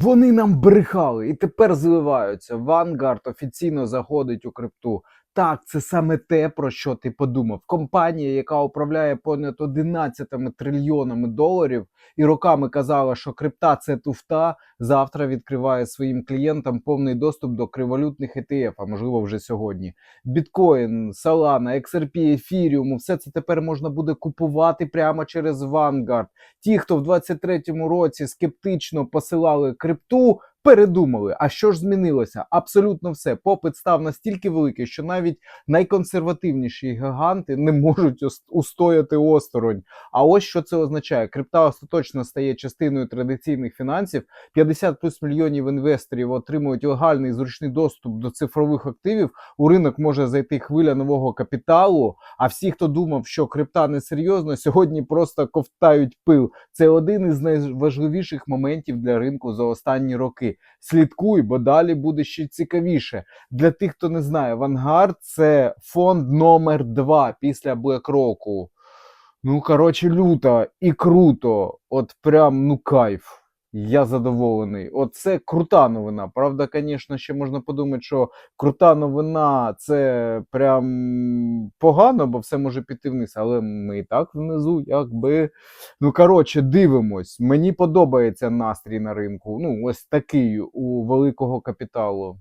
Вони нам брехали і тепер зливаються. Vanguard офіційно заходить у крипту. Так, це саме те, про що ти подумав. Компанія, яка управляє понад 11 трильйонами доларів і роками казала, що крипта це туфта, завтра відкриває своїм клієнтам повний доступ до кривалютних ETF, а можливо вже сьогодні. Біткоін, Solana, XRP, Ethereum, все це тепер можна буде купувати прямо через Vanguard. Ті, хто в 23-му році скептично посилали крипту, передумали. А що ж змінилося? Абсолютно все. Попит став настільки великий, що навіть найконсервативніші гіганти не можуть устояти осторонь. А ось що це означає: крипта остаточно стає частиною традиційних фінансів. 50 плюс мільйонів інвесторів отримують легальний зручний доступ до цифрових активів. У ринок може зайти хвиля нового капіталу. А всі, хто думав, що крипта несерйозно, сьогодні просто ковтають пил. Це один із найважливіших моментів для ринку за останні роки. Слідкуй, бо далі буде ще цікавіше. Для тих, хто не знає, Vanguard – це фонд номер два після BlackRock. Ну, коротше, люто і круто. От прям ну кайф. Я задоволений. Оце крута новина. Правда, звісно, ще можна подумати, що крута новина це прям погано, бо все може піти вниз. Але ми і так внизу, якби. Ну, коротше, дивимось. Мені подобається настрій на ринку. Ну, ось такий у великого капіталу.